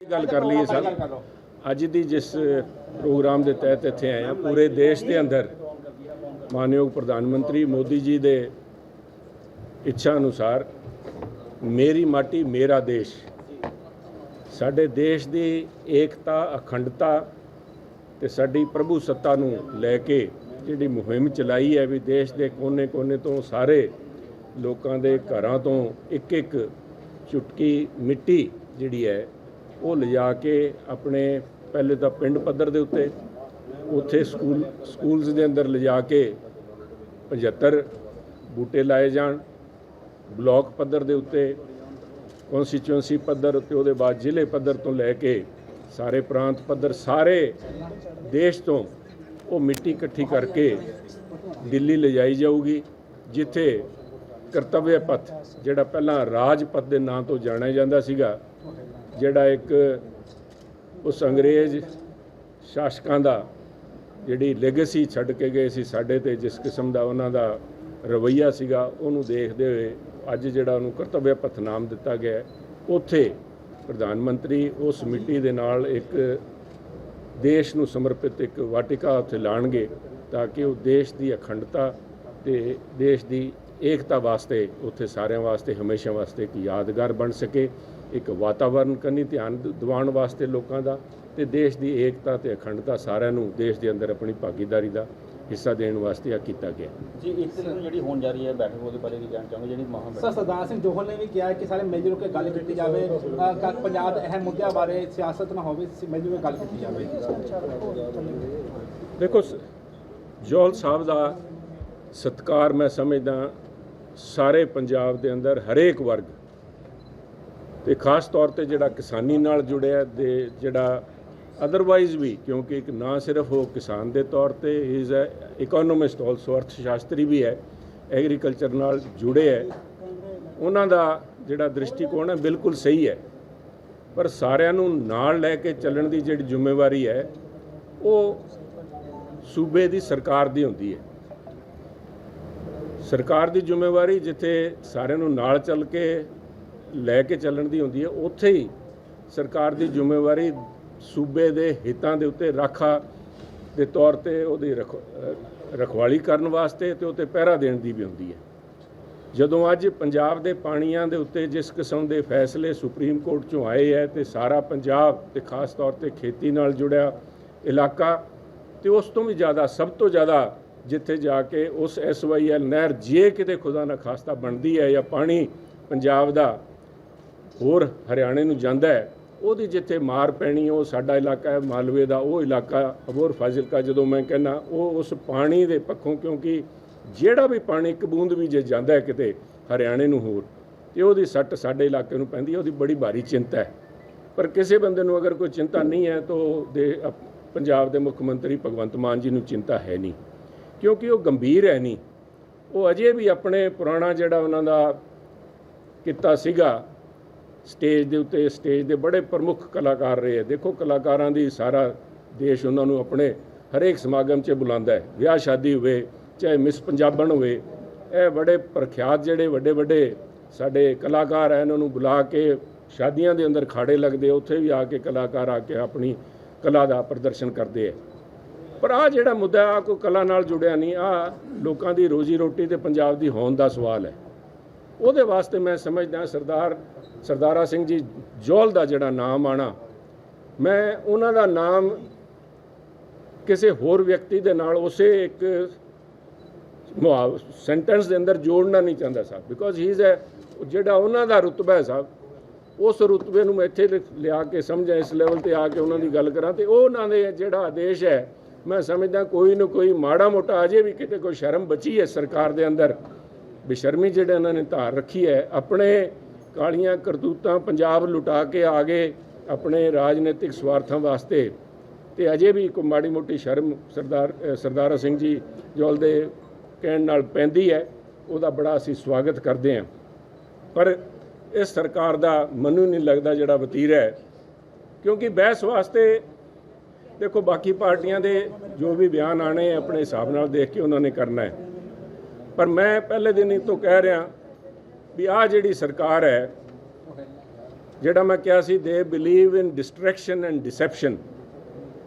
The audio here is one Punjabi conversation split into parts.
ਗੱਲ ਕਰ ਲਈਏ ਸਰ। ਅੱਜ ਦੀ ਜਿਸ ਪ੍ਰੋਗਰਾਮ ਦੇ ਤਹਿਤ ਇੱਥੇ ਆਏ ਆ ਪੂਰੇ ਦੇਸ਼ ਦੇ ਅੰਦਰ ਮਾਨਯੋਗ ਪ੍ਰਧਾਨ ਮੰਤਰੀ ਮੋਦੀ ਜੀ ਦੇ ਇੱਛਾ ਅਨੁਸਾਰ ਮੇਰੀ ਮਾਟੀ ਮੇਰਾ ਦੇਸ਼। ਸਾਡੇ ਦੇਸ਼ ਦੀ ਏਕਤਾ, ਅਖੰਡਤਾ ਤੇ ਸਾਡੀ ਪ੍ਰਭੂ ਸੱਤਾ ਨੂੰ ਲੈ ਕੇ ਜਿਹੜੀ ਮੁਹਿੰਮ ਚਲਾਈ ਹੈ ਵੀ ਦੇਸ਼ ਦੇ ਕੋਨੇ-ਕੋਨੇ ਤੋਂ ਸਾਰੇ ਲੋਕਾਂ ਦੇ ਘਰਾਂ ਤੋਂ ਇੱਕ ਇੱਕ ਚੁਟਕੀ ਮਿੱਟੀ ਜਿਹੜੀ ਹੈ ਉਹ ਲਿਜਾ ਕੇ ਆਪਣੇ ਪਹਿਲੇ ਤਾਂ ਪਿੰਡ ਪੱਧਰ ਦੇ ਉੱਤੇ, ਉੱਥੇ ਸਕੂਲ, ਸਕੂਲਸ ਦੇ ਅੰਦਰ ਲਿਜਾ ਕੇ 75 ਬੂਟੇ ਲਾਏ ਜਾਣ, ਬਲਾਕ ਪੱਧਰ ਦੇ ਉੱਤੇ ਕਨਸਟੀਚੁਐਂਸੀ ਪੱਧਰ ਉੱਤੇ, ਉਹਦੇ ਬਾਅਦ ਜ਼ਿਲ੍ਹੇ ਪੱਧਰ ਤੋਂ ਲੈ ਕੇ ਸਾਰੇ ਪ੍ਰਾਂਤ ਪੱਧਰ, ਸਾਰੇ ਦੇਸ਼ ਤੋਂ ਉਹ ਮਿੱਟੀ ਇਕੱਠੀ ਕਰਕੇ ਦਿੱਲੀ ਲਿਜਾਈ ਜਾਊਗੀ, ਜਿੱਥੇ ਕਰਤੱਵਯ ਪਥ, ਜਿਹੜਾ ਪਹਿਲਾਂ ਰਾਜ ਪਥ ਦੇ ਨਾਂ ਤੋਂ ਜਾਣਿਆ ਜਾਂਦਾ ਸੀਗਾ ਜਿਹੜਾ ਇੱਕ ਉਸ ਅੰਗਰੇਜ਼ ਸ਼ਾਸਕਾਂ ਦਾ ਜਿਹੜੀ ਲੈਗੇਸੀ ਛੱਡ ਕੇ ਗਏ ਸੀ ਸਾਡੇ ਤੇ, ਜਿਸ ਕਿਸਮ ਦਾ ਉਹਨਾਂ ਦਾ ਰਵਈਆ ਸੀਗਾ, ਉਹਨੂੰ ਦੇਖਦੇ ਹੋਏ ਅੱਜ ਜਿਹੜਾ ਉਹਨੂੰ ਕਰਤੱਵਯ ਪਥ ਨਾਮ ਦਿੱਤਾ ਗਿਆ ਉੱਥੇ ਪ੍ਰਧਾਨ ਮੰਤਰੀ ਉਸ ਮਿੱਟੀ ਦੇ ਨਾਲ ਇੱਕ ਦੇਸ਼ ਨੂੰ ਸਮਰਪਿਤ ਇੱਕ ਵਾਟਿਕਾ ਉੱਥੇ ਲਾਣਗੇ ਤਾਂ ਕਿ ਉਹ ਦੇਸ਼ ਦੀ ਅਖੰਡਤਾ ਤੇ ਦੇਸ਼ ਦੀ ਏਕਤਾ ਵਾਸਤੇ, ਉੱਥੇ ਸਾਰਿਆਂ ਵਾਸਤੇ, ਹਮੇਸ਼ਾ ਵਾਸਤੇ ਇੱਕ ਯਾਦਗਾਰ ਬਣ ਸਕੇ। ਇੱਕ ਵਾਤਾਵਰਣ ਕੰਨੀ ਧਿਆਨ ਦਿਵਾਉਣ ਵਾਸਤੇ ਲੋਕਾਂ ਦਾ ਤੇ ਦੇਸ਼ ਦੀ ਏਕਤਾ ਤੇ ਅਖੰਡਤਾ ਸਾਰਿਆਂ ਨੂੰ ਦੇਸ਼ ਦੇ ਅੰਦਰ ਆਪਣੀ ਭਾਗੀਦਾਰੀ ਦਾ ਹਿੱਸਾ ਦੇਣ ਵਾਸਤੇ ਆ ਕੀਤਾ ਗਿਆ। ਜੀ ਇੱਕ ਤਰੀਕ ਨੂੰ ਜਿਹੜੀ ਹੋਣ ਜਾ ਰਹੀ ਹੈ ਬੈਠਕ ਉਹਦੇ ਬਾਰੇ ਕੀ ਕਹਿਣਾ ਚਾਹੋਗੇ ਜਿਹੜੀ ਮਹਾਂ ਸਰ ਸਰਦਾਰ ਸਿੰਘ ਜੋਹਲ ਨੇ ਵੀ ਕਿਹਾ ਕਿ ਸਾਰੇ ਮਿਲ ਜੁਲ ਕੇ ਗੱਲ ਕੀਤੀ ਜਾਵੇ ਪੰਜਾਬ ਦੇ ਅਹਿਮ ਮੁੱਦਿਆਂ ਬਾਰੇ ਸਿਆਸਤ ਨਾ ਹੋਵੇ ਮਿਲ ਜੁਲ ਕੇ ਗੱਲ ਕੀਤੀ ਜਾਵੇ। ਦੇਖੋ ਸ- ਜੋਹਲ ਸਾਹਿਬ ਦਾ ਸਤਕਾਰ ਮੈਂ ਸਮਝਦਾ ਸਾਰੇ ਪੰਜਾਬ ਦੇ ਅੰਦਰ ਹਰੇਕ ਵਰਗ ਤੇ ਖਾਸ ਤੌਰ ਤੇ ਜਿਹੜਾ ਕਿਸਾਨੀ ਨਾਲ ਜੁੜਿਆ ਦੇ ਜਿਹੜਾ ਅਦਰਵਾਈਜ਼ ਵੀ, ਕਿਉਂਕਿ ਇੱਕ ਨਾ ਸਿਰਫ ਉਹ ਕਿਸਾਨ ਦੇ ਤੌਰ ਤੇ ਇਜ਼ ਅ ਇਕਨੋਮਿਸਟ ਆਲਸੋ ਅਰਥ ਸ਼ਾਸਤਰੀ ਵੀ ਹੈ ਐਗਰੀਕਲਚਰ ਨਾਲ ਜੁੜੇ ਹੈ। ਉਹਨਾਂ ਦਾ ਜਿਹੜਾ ਦ੍ਰਿਸ਼ਟੀਕੋਣ ਹੈ, ਬਿਲਕੁਲ ਸਹੀ ਹੈ। ਪਰ ਸਾਰਿਆਂ ਨੂੰ ਨਾਲ ਲੈ ਕੇ ਚੱਲਣ ਦੀ ਜਿਹੜੀ ਜ਼ਿੰਮੇਵਾਰੀ ਹੈ, ਉਹ ਸੂਬੇ ਦੀ ਸਰਕਾਰ ਦੀ ਹੁੰਦੀ ਹੈ। ਸਰਕਾਰ ਦੀ ਜ਼ਿੰਮੇਵਾਰੀ ਜਿੱਥੇ ਸਾਰਿਆਂ ਨੂੰ ਨਾਲ ਚੱਲ ਕੇ ਲੈ ਕੇ ਚੱਲਣ ਦੀ ਹੁੰਦੀ ਹੈ, ਉੱਥੇ ਹੀ ਸਰਕਾਰ ਦੀ ਜ਼ਿੰਮੇਵਾਰੀ ਸੂਬੇ ਦੇ ਹਿੱਤਾਂ ਦੇ ਉੱਤੇ ਰਾਖਾ ਦੇ ਤੌਰ ਤੇ ਉਹਦੀ ਰਖ- ਰਖਵਾਲੀ ਕਰਨ ਵਾਸਤੇ ਤੇ ਉੱਤੇ ਪਹਿਰਾ ਦੇਣ ਦੀ ਵੀ ਹੁੰਦੀ ਹੈ। ਜਦੋਂ ਅੱਜ ਪੰਜਾਬ ਦੇ ਪਾਣੀਆਂ ਦੇ ਉੱਤੇ ਜਿਸ ਕਿਸਮ ਦੇ ਫੈਸਲੇ ਸੁਪਰੀਮ ਕੋਰਟ ਚੋਂ ਆਏ ਹੈ ਤੇ ਸਾਰਾ ਪੰਜਾਬ ਤੇ ਖਾਸ ਤੌਰ ਤੇ ਖੇਤੀ ਨਾਲ ਜੁੜਿਆ ਇਲਾਕਾ ਤੇ ਉਸ ਤੋਂ ਵੀ ਜ਼ਿਆਦਾ, ਸਭ ਤੋਂ ਜ਼ਿਆਦਾ ਜਿੱਥੇ ਜਾ ਕੇ ਉਸ ਐਸਵਾਈਐਲ ਨਹਿਰ ਜੇ ਕਿਤੇ ਖੁਦਾ ਨਾ ਖਾਸਤਾ ਬਣਦੀ ਹੈ ਜਾਂ ਪਾਣੀ ਪੰਜਾਬ ਦਾ ਹੋਰ ਹਰਿਆਣੇ ਨੂੰ ਜਾਂਦਾ ਹੈ, ਉਹਦੀ ਜਿੱਥੇ ਮਾਰ ਪੈਣੀ ਉਹ ਸਾਡਾ ਇਲਾਕਾ ਹੈ, ਮਾਲਵੇ ਦਾ ਉਹ ਇਲਾਕਾ ਅਬੋਰ ਫਾਜ਼ਿਲਕਾ, ਜਦੋਂ ਮੈਂ ਕਹਿੰਦਾ, ਉਹ ਉਸ ਪਾਣੀ ਦੇ ਪੱਖੋਂ ਕਿਉਂਕਿ ਜਿਹੜਾ ਵੀ ਪਾਣੀ, ਇੱਕ ਬੂੰਦ ਵੀ ਜੇ ਜਾਂਦਾ ਹੈ ਕਿਤੇ ਹਰਿਆਣੇ ਨੂੰ ਹੋਰ, ਤੇ ਉਹਦੀ ਸੱਟ ਸਾਡੇ ਇਲਾਕੇ ਨੂੰ ਪੈਂਦੀ ਹੈ, ਉਹਦੀ ਬੜੀ ਭਾਰੀ ਚਿੰਤਾ ਹੈ। ਪਰ ਕਿਸੇ ਬੰਦੇ ਨੂੰ ਅਗਰ ਕੋਈ ਚਿੰਤਾ ਨਹੀਂ ਹੈ, ਤਾਂ ਉਹ ਦੇ ਪੰਜਾਬ ਦੇ ਮੁੱਖ ਮੰਤਰੀ ਭਗਵੰਤ ਮਾਨ ਜੀ ਨੂੰ ਚਿੰਤਾ ਹੈ ਨਹੀਂ, ਕਿਉਂਕਿ ਉਹ ਗੰਭੀਰ ਹੈ ਨਹੀਂ। ਉਹ ਅਜੇ ਵੀ ਆਪਣੇ ਪੁਰਾਣਾ ਜਿਹੜਾ ਉਹਨਾਂ ਦਾ ਕੀਤਾ ਸੀਗਾ ਸਟੇਜ ਦੇ ਉੱਤੇ, ਸਟੇਜ ਦੇ ਬੜੇ ਪ੍ਰਮੁੱਖ ਕਲਾਕਾਰ ਰਹੇ ਹੈ। ਦੇਖੋ, ਕਲਾਕਾਰਾਂ ਦੀ ਸਾਰਾ ਦੇਸ਼ ਉਹਨਾਂ ਨੂੰ ਆਪਣੇ ਹਰੇਕ ਸਮਾਗਮ 'ਚ ਬੁਲਾਉਂਦਾ ਹੈ। ਵਿਆਹ ਸ਼ਾਦੀ ਹੋਵੇ, ਚਾਹੇ ਮਿਸ ਪੰਜਾਬਣ ਹੋਵੇ, ਇਹ ਬੜੇ ਪ੍ਰਖਿਆਤ ਜਿਹੜੇ ਵੱਡੇ ਵੱਡੇ ਸਾਡੇ ਕਲਾਕਾਰ ਹੈ, ਇਹਨਾਂ ਨੂੰ ਬੁਲਾ ਕੇ ਸ਼ਾਦੀਆਂ ਦੇ ਅੰਦਰ ਖਾੜੇ ਲੱਗਦੇ ਉੱਥੇ ਵੀ ਆ ਕੇ ਕਲਾਕਾਰ ਆ ਕੇ ਆਪਣੀ ਕਲਾ ਦਾ ਪ੍ਰਦਰਸ਼ਨ ਕਰਦੇ ਹੈ। ਪਰ ਆ ਜਿਹੜਾ ਮੁੱਦਾ ਆ ਕੋਈ ਕਲਾ ਨਾਲ ਜੁੜਿਆ ਨਹੀਂ ਆ ਲੋਕਾਂ ਦੀ ਰੋਜੀ ਰੋਟੀ ਤੇ ਪੰਜਾਬ ਦੀ ਹੋਂਦ ਦਾ ਸਵਾਲ ਹੈ। ਉਹਦੇ ਵਾਸਤੇ ਮੈਂ ਸਮਝਦਾ ਸਰਦਾਰ, ਸਰਦਾਰਾ ਸਿੰਘ ਜੀ ਜੋਲ ਦਾ ਜਿਹੜਾ ਨਾਮ ਆਣਾ, ਮੈਂ ਉਹਨਾਂ ਦਾ ਨਾਮ ਕਿਸੇ ਹੋਰ ਵਿਅਕਤੀ ਦੇ ਨਾਲ ਉਸੇ ਇੱਕ ਸੈਂਟੈਂਸ ਦੇ ਅੰਦਰ ਜੋੜਨਾ ਨਹੀਂ ਚਾਹੁੰਦਾ ਸਾਹਿਬ ਬਿਕੋਜ਼ ਹੀ ਇਜ਼ ਅ ਜਿਹੜਾ ਉਹਨਾਂ ਦਾ ਰੁਤਬਾ ਹੈ ਸਾਹਿਬ, ਉਸ ਰੁਤਬੇ ਨੂੰ ਮੈਂ ਇੱਥੇ ਲਿਆ ਕੇ ਸਮਝਾਂ, ਇਸ ਲੈਵਲ ਤੇ ਆ ਕੇ ਉਹਨਾਂ ਦੀ ਗੱਲ ਕਰਾਂ, ਤੇ ਉਹ ਉਹਨਾਂ ਦੇ ਜਿਹੜਾ ਆਦੇਸ਼ ਹੈ, ਮੈਂ ਸਮਝਦਾ ਕੋਈ ਨਾ ਕੋਈ ਮਾੜਾ ਮੋਟਾ ਅਜੇ ਵੀ ਕਿਤੇ ਕੋਈ ਸ਼ਰਮ ਬਚੀ ਹੈ ਸਰਕਾਰ ਦੇ ਅੰਦਰ ਬੇਸ਼ਰਮੀ ਜਿਹੜੇ ਇਹਨਾਂ ਨੇ ਧਾਰ ਰੱਖੀ ਹੈ, ਆਪਣੇ ਕਾਲੀਆਂ ਕਰਤੂਤਾਂ ਪੰਜਾਬ ਲੁਟਾ ਕੇ ਆ ਗਏ ਆਪਣੇ ਰਾਜਨੀਤਿਕ ਸਵਾਰਥਾਂ ਵਾਸਤੇ। ਤੇ ਅਜੇ ਵੀ ਕੋਈ ਮਾੜੀ ਮੋਟੀ ਸ਼ਰਮ ਸਰਦਾਰ ਸਰਦਾਰਾ ਸਿੰਘ ਜੀ ਜੋਲ ਦੇ ਕਹਿਣ ਨਾਲ ਪੈਂਦੀ ਹੈ, ਉਹਦਾ ਬੜਾ ਅਸੀਂ ਸਵਾਗਤ ਕਰਦੇ ਹਾਂ। ਪਰ ਇਸ ਸਰਕਾਰ ਦਾ ਮੈਨੂੰ ਨਹੀਂ ਲੱਗਦਾ ਜਿਹੜਾ ਵਤੀਰਾ ਹੈ, ਕਿਉਂਕਿ ਬਹਿਸ ਵਾਸਤੇ ਦੇਖੋ ਬਾਕੀ ਪਾਰਟੀਆਂ ਦੇ ਜੋ ਵੀ ਬਿਆਨ ਆਣੇ ਆਪਣੇ ਹਿਸਾਬ ਨਾਲ ਦੇਖ ਕੇ ਉਹਨਾਂ ਨੇ ਕਰਨਾ ਹੈ। ਪਰ ਮੈਂ ਪਹਿਲੇ ਦਿਨ ਹੀ ਤੋਂ ਕਹਿ ਰਿਹਾ ਵੀ ਆਹ ਜਿਹੜੀ ਸਰਕਾਰ ਹੈ, ਜਿਹੜਾ ਮੈਂ ਕਿਹਾ ਸੀ they believe in distraction and deception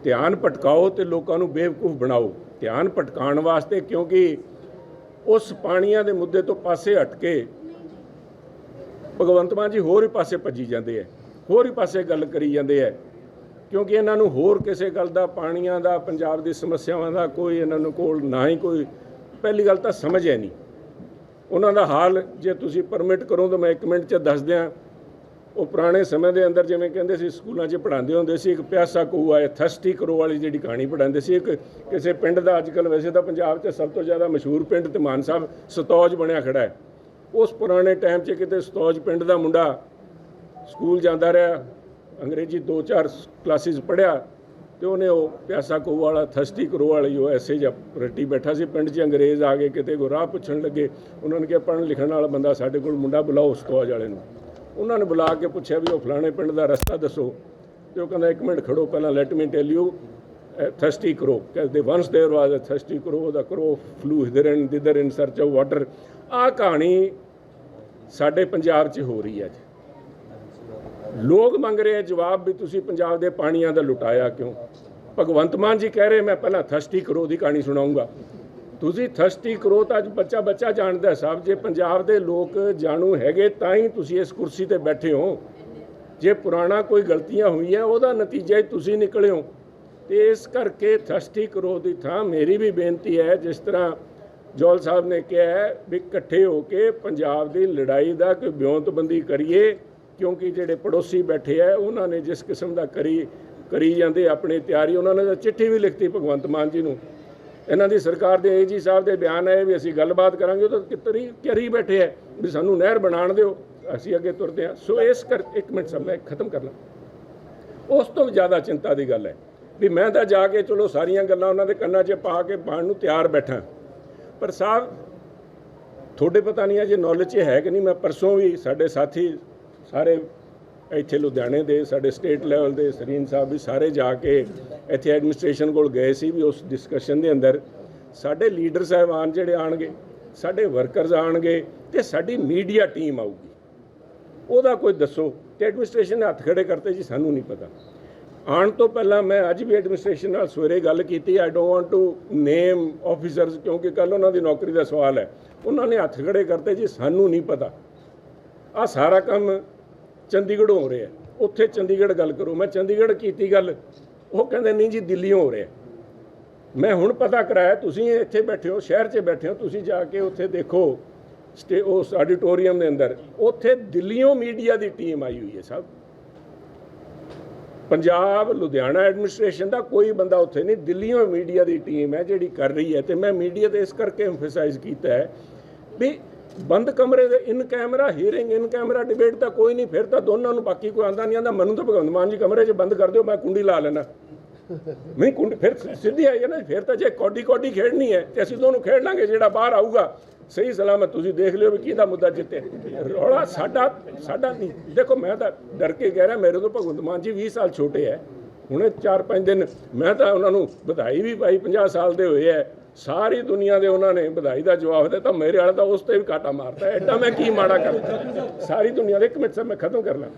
ਧਿਆਨ ਭਟਕਾਓ ਤੇ ਲੋਕਾਂ ਨੂੰ ਬੇਵਕੂਫ ਬਣਾਓ। ਧਿਆਨ ਭਟਕਾਉਣ ਵਾਸਤੇ ਕਿਉਂਕਿ ਉਸ ਪਾਣੀਆਂ ਦੇ ਮੁੱਦੇ ਤੋਂ ਪਾਸੇ ਹਟ ਕੇ ਭਗਵੰਤ ਮਾਨ ਜੀ ਹੋਰ ਹੀ ਪਾਸੇ ਭੱਜੀ ਜਾਂਦੇ ਐ, ਹੋਰ ਹੀ ਪਾਸੇ ਗੱਲ ਕਰੀ ਜਾਂਦੇ ਐ। ਕਿਉਂਕਿ ਇਹਨਾਂ ਨੂੰ ਹੋਰ ਕਿਸੇ ਗੱਲ ਦਾ, ਪਾਣੀਆਂ ਦਾ, ਪੰਜਾਬ ਦੀ ਸਮੱਸਿਆਵਾਂ ਦਾ ਕੋਈ ਇਹਨਾਂ ਨੂੰ ਕੋਲ ਨਾ ਹੀ ਕੋਈ ਪਹਿਲੀ ਗੱਲ ਤਾਂ ਸਮਝ ਹੈ ਨਹੀਂ। ਉਹਨਾਂ ਦਾ ਹਾਲ ਜੇ ਤੁਸੀਂ ਪਰਮਿਟ ਕਰੋ ਤਾਂ ਮੈਂ ਇੱਕ ਮਿੰਟ 'ਚ ਦੱਸ ਦਿਆਂ। ਉਹ ਪੁਰਾਣੇ ਸਮੇਂ ਦੇ ਅੰਦਰ ਜਿਵੇਂ ਕਹਿੰਦੇ ਸੀ, ਸਕੂਲਾਂ 'ਚ ਪੜ੍ਹਾਉਂਦੇ ਹੁੰਦੇ ਸੀ, ਇੱਕ ਪਿਆਸਾ ਕਊਆ ਹੈ ਥਸਟੀ ਕਰੋ ਵਾਲੀ ਜਿਹੜੀ ਕਹਾਣੀ ਪੜ੍ਹਾਉਂਦੇ ਸੀ, ਇੱਕ ਕਿਸੇ ਪਿੰਡ ਦਾ ਅੱਜਕੱਲ ਵੈਸੇ ਤਾਂ ਪੰਜਾਬ 'ਚ ਸਭ ਤੋਂ ਜ਼ਿਆਦਾ ਮਸ਼ਹੂਰ ਪਿੰਡ ਤੇ ਮਾਨ ਸਾਹਿਬ ਸਤੌਜ ਬਣਿਆ ਖੜਾ ਹੈ। ਉਸ ਪੁਰਾਣੇ ਟਾਈਮ 'ਚ ਕਿਤੇ ਸਤੌਜ ਪਿੰਡ ਦਾ ਮੁੰਡਾ ਸਕੂਲ ਜਾਂਦਾ ਰਿਹਾ, ਅੰਗਰੇਜ਼ੀ 2-4 ਕਲਾਸਿਸ ਪੜ੍ਹਿਆ ਤੇ ਉਹਨੇ ਉਹ ਪਿਆਸਾ ਕਊ ਵਾਲਾ ਥਸਟੀ ਕਰੋ ਵਾਲੀ ਉਹ ਐਸੇ ਜਿਹਾ ਰੱਟੀ ਬੈਠਾ ਸੀ ਪਿੰਡ 'ਚ ਅੰਗਰੇਜ਼ ਆ ਗਏ ਕਿਤੇ ਕੋ ਰਾਹ ਪੁੱਛਣ ਲੱਗੇ ਉਹਨਾਂ ਨੇ ਕਿਹਾ ਪੜ੍ਹਨ ਲਿਖਣ ਵਾਲਾ ਬੰਦਾ ਸਾਡੇ ਕੋਲ ਮੁੰਡਾ ਬੁਲਾਓ ਸਤੌਜ ਵਾਲੇ ਨੂੰ ਉਹਨਾਂ ਨੇ ਬੁਲਾ ਕੇ ਪੁੱਛਿਆ ਵੀ ਉਹ ਫਲਾਣੇ ਪਿੰਡ ਦਾ ਰਸਤਾ ਦੱਸੋ ਤੇ ਉਹ ਕਹਿੰਦਾ ਇੱਕ ਮਿੰਟ ਖੜੋ ਪਹਿਲਾਂ let me tell you thirsty crow ਕਹਿੰਦੇ ones there was a thirsty crow the crow flew hither and thither in search of water ਆਹ ਕਹਾਣੀ ਸਾਡੇ ਪੰਜਾਬ 'ਚ ਹੋ ਰਹੀ ਹੈ ਅੱਜ ਲੋਕ ਮੰਗ ਰਹੇ ਆ, ਜਵਾਬ ਵੀ ਤੁਸੀਂ ਪੰਜਾਬ ਦੇ ਪਾਣੀਆਂ ਦਾ ਲੁਟਾਇਆ ਕਿਉਂ? ਭਗਵੰਤ ਮਾਨ ਜੀ ਕਹਿ ਰਹੇ, ਮੈਂ ਪਹਿਲਾਂ ਥਰਸਟੀ ਕਰੋ ਦੀ ਕਹਾਣੀ ਸੁਣਾਉਂਗਾ। ਤੁਸੀਂ ਥਰਸਟੀ ਕਰੋ ਤਾਂ ਅੱਜ ਬੱਚਾ ਬੱਚਾ ਜਾਣਦਾ ਸਾਹਿਬ ਜੇ ਪੰਜਾਬ ਦੇ ਲੋਕ ਜਾਣੂ ਹੈਗੇ ਤਾਂ ਹੀ ਤੁਸੀਂ ਇਸ ਕੁਰਸੀ ਤੇ ਬੈਠੇ ਹੋ। ਜੇ ਪੁਰਾਣਾ ਕੋਈ ਗਲਤੀਆਂ ਹੋਈਆਂ, ਉਹਦਾ ਨਤੀਜਾ ਹੀ ਤੁਸੀਂ ਨਿਕਲੇ ਹੋ। ਤੇ ਇਸ ਕਰਕੇ ਥਰਸਟੀ ਕਰੋ ਦੀ ਥਾਂ ਮੇਰੀ ਵੀ ਬੇਨਤੀ ਹੈ, ਜਿਸ ਤਰ੍ਹਾਂ ਜੋਲ ਸਾਹਿਬ ਨੇ ਕਿਹਾ ਵੀ ਇਕੱਠੇ ਹੋ ਕੇ ਪੰਜਾਬ ਦੀ ਲੜਾਈ ਦਾ ਕੋਈ ਬਿਉਂਤਬੰਦੀ ਕਰੀਏ। ਕਿਉਂਕਿ ਜਿਹੜੇ ਪੜੋਸੀ ਬੈਠੇ ਆ, ਉਹਨਾਂ ਨੇ ਜਿਸ ਕਿਸਮ ਦਾ ਕਰੀ ਕਰੀ ਜਾਂਦੇ ਆਪਣੀ ਤਿਆਰੀ, ਉਹਨਾਂ ਨੇ ਤਾਂ ਚਿੱਠੀ ਵੀ ਲਿਖਤੀ ਭਗਵੰਤ ਮਾਨ ਜੀ ਨੂੰ। ਇਹਨਾਂ ਦੀ ਸਰਕਾਰ ਦੇ ਏਜੀ ਸਾਹਿਬ ਦੇ ਬਿਆਨ ਆਏ ਵੀ ਅਸੀਂ ਗੱਲਬਾਤ ਕਰਾਂਗੇ, ਉਹ ਤਾਂ ਕਿਤਰੀ ਕਰੀ ਬੈਠੇ ਆ ਵੀ ਸਾਨੂੰ ਨਹਿਰ ਬਣਾਉਣ ਦਿਓ, ਅਸੀਂ ਅੱਗੇ ਤੁਰਦੇ ਹਾਂ। ਸੋ ਇਸ ਕਰ, ਇੱਕ ਮਿੰਟ ਸਭ ਮੈਂ ਖਤਮ ਕਰ ਲਾਂ। ਉਸ ਤੋਂ ਵੀ ਜ਼ਿਆਦਾ ਚਿੰਤਾ ਦੀ ਗੱਲ ਹੈ ਵੀ ਮੈਂ ਤਾਂ ਜਾ ਕੇ ਚਲੋ ਸਾਰੀਆਂ ਗੱਲਾਂ ਉਹਨਾਂ ਦੇ ਕੰਨਾਂ 'ਚ ਪਾ ਕੇ ਪਾਣ ਨੂੰ ਤਿਆਰ ਬੈਠਾ। ਪਰ ਸਾਹਿਬ, ਤੁਹਾਡੇ ਪਤਾ ਨਹੀਂ ਹੈ ਜੇ ਨੌਲੇਜ 'ਚ ਹੈ ਕਿ ਨਹੀਂ, ਮੈਂ ਪਰਸੋਂ ਵੀ ਸਾਡੇ ਸਾਥੀ ਸਾਰੇ ਇੱਥੇ ਲੁਧਿਆਣੇ ਦੇ, ਸਾਡੇ ਸਟੇਟ ਲੈਵਲ ਦੇ ਸਰੀਨ ਸਾਹਿਬ ਵੀ ਸਾਰੇ ਜਾ ਕੇ ਇੱਥੇ ਐਡਮਿਨਿਸਟ੍ਰੇਸ਼ਨ ਕੋਲ ਗਏ ਸੀ ਵੀ ਉਸ ਡਿਸਕਸ਼ਨ ਦੇ ਅੰਦਰ ਸਾਡੇ ਲੀਡਰ ਸਾਹਿਬਾਨ ਜਿਹੜੇ ਆਣਗੇ ਸਾਡੇ ਵਰਕਰਸ ਆਣਗੇ ਤੇ ਸਾਡੀ ਮੀਡੀਆ ਟੀਮ ਆਊਗੀ। ਉਹਦਾ ਕੋਈ ਦੱਸੋ ਤੇ ਐਡਮਿਨਿਸਟ੍ਰੇਸ਼ਨ ਨੇ ਹੱਥ ਖੜੇ ਕਰਤੇ ਜੀ, ਸਾਨੂੰ ਨਹੀਂ ਪਤਾ। ਆਉਣ ਤੋਂ ਪਹਿਲਾਂ ਮੈਂ ਅੱਜ ਵੀ ਐਡਮਿਨਿਸਟ੍ਰੇਸ਼ਨ ਨਾਲ ਸਵੇਰੇ ਗੱਲ ਕੀਤੀ I don't want to name officers ਕਿਉਂਕਿ ਕੱਲ ਉਹਨਾਂ ਦੀ ਨੌਕਰੀ ਦਾ ਸਵਾਲ ਹੈ। ਉਹਨਾਂ ਨੇ ਹੱਥ ਖੜੇ ਕਰਤੇ ਜੀ, ਸਾਨੂੰ ਨਹੀਂ ਪਤਾ। ਆ ਸਾਰਾ ਕੰਮ ਚੰਡੀਗੜ੍ਹ ਹੋ ਰਿਹਾ। ਉੱਥੇ ਚੰਡੀਗੜ੍ਹ ਗੱਲ ਕਰੋ। ਮੈਂ ਚੰਡੀਗੜ੍ਹ ਕੀਤੀ ਗੱਲ, ਉਹ ਕਹਿੰਦੇ, ਨਹੀਂ ਜੀ, ਦਿੱਲੀੋਂ ਹੋ ਰਿਹਾ। ਮੈਂ ਹੁਣ ਪਤਾ ਕਰਾਇਆ, ਤੁਸੀਂ ਇੱਥੇ ਬੈਠੇ ਹੋ, ਸ਼ਹਿਰ 'ਚ ਬੈਠੇ ਹੋ, ਤੁਸੀਂ ਜਾ ਕੇ ਉੱਥੇ ਦੇਖੋ, ਸਟੇ ਉਸ ਆਡੀਟੋਰੀਅਮ ਦੇ ਅੰਦਰ। ਉੱਥੇ ਦਿੱਲੀੋਂ ਮੀਡੀਆ ਦੀ ਟੀਮ ਆਈ ਹੋਈ ਹੈ ਸਭ। ਪੰਜਾਬ, ਲੁਧਿਆਣਾ ਐਡਮਿਨਿਸਟ੍ਰੇਸ਼ਨ ਦਾ ਕੋਈ ਬੰਦਾ ਉੱਥੇ ਨਹੀਂ ਦਿੱਲੀੋਂ ਮੀਡੀਆ ਦੀ ਟੀਮ ਹੈ ਜਿਹੜੀ ਕਰ ਰਹੀ ਹੈ। ਤੇ ਮੈਂ ਮੀਡੀਆ ਤੇ ਇਸ ਕਰਕੇ ਐਮਫਸਾਈਜ਼ ਕੀਤਾ ਹੈ ਵੀ ਬੰਦ ਕਮਰੇ ਦੇ in camera hearing in camera debate ਤਾਂ ਕੋਈ ਨਹੀਂ, ਫਿਰ ਤਾਂ ਦੋਨਾਂ ਨੂੰ ਬਾਕੀ ਕੋਈ ਆਂਦਾ ਨਹੀਂ ਆਂਦਾ, ਮੈਨੂੰ ਤਾਂ ਭਗਵੰਤ ਮਾਨ ਜੀ ਕਮਰੇ 'ਚ ਬੰਦ ਕਰ ਦਿਓ, ਮੈਂ ਕੁੰਡੀ ਲਾ ਲੈਣਾ ਨਹੀਂ, ਕੁੰਡੀ ਫਿਰ ਸਿੱਧੀ ਆਈ ਹੈ ਨਾ, ਫਿਰ ਤਾਂ ਜੇ ਕੌਡੀ ਕੌਡੀ ਖੇਡਣੀ ਹੈ, ਤੇ ਅਸੀਂ ਦੋਨੋਂ ਖੇਡ ਲਾਂਗੇ, ਜਿਹੜਾ ਬਾਹਰ ਆਊਗਾ। ਸਹੀ ਸਲਾਮਤ, ਤੁਸੀਂ ਦੇਖ ਲਿਓ ਵੀ ਕਿਹਦਾ ਮੁੱਦਾ ਜਿੱਤੇ ਰੌਲਾ ਸਾਡਾ ਸਾਡਾ ਨਹੀਂ। ਦੇਖੋ, ਮੈਂ ਤਾਂ ਡਰ ਕੇ ਕਹਿ ਰਿਹਾ, ਮੇਰੇ ਤੋਂ ਭਗਵੰਤ ਮਾਨ ਜੀ 20 ਸਾਲ ਛੋਟੇ ਹੈ। ਹੁਣੇ 4-5 ਦਿਨ, ਮੈਂ ਤਾਂ ਉਹਨਾਂ ਨੂੰ ਵਧਾਈ ਵੀ ਪਾਈ 50 ਸਾਲ ਦੇ ਹੋਏ ਐ ਸਾਰੀ ਦੁਨੀਆ ਦੇ ਉਹਨਾਂ ਨੇ ਵਧਾਈ ਦਾ ਜਵਾਬ ਦਿੱਤਾ, ਮੇਰੇ ਵਾਲਾ ਤਾਂ ਉਸ ਤੇ ਵੀ ਕਾਟਾ ਮਾਰਤਾ ਐਡਾ ਮੈਂ ਕੀ ਮਾੜਾ ਕਰਦਾ? ਸਾਰੀ ਦੁਨੀਆ ਦੇ ਇੱਕ ਮਿੰਟ ਸਭ ਮੈਂ ਖਤਮ ਕਰ ਲਾਂ।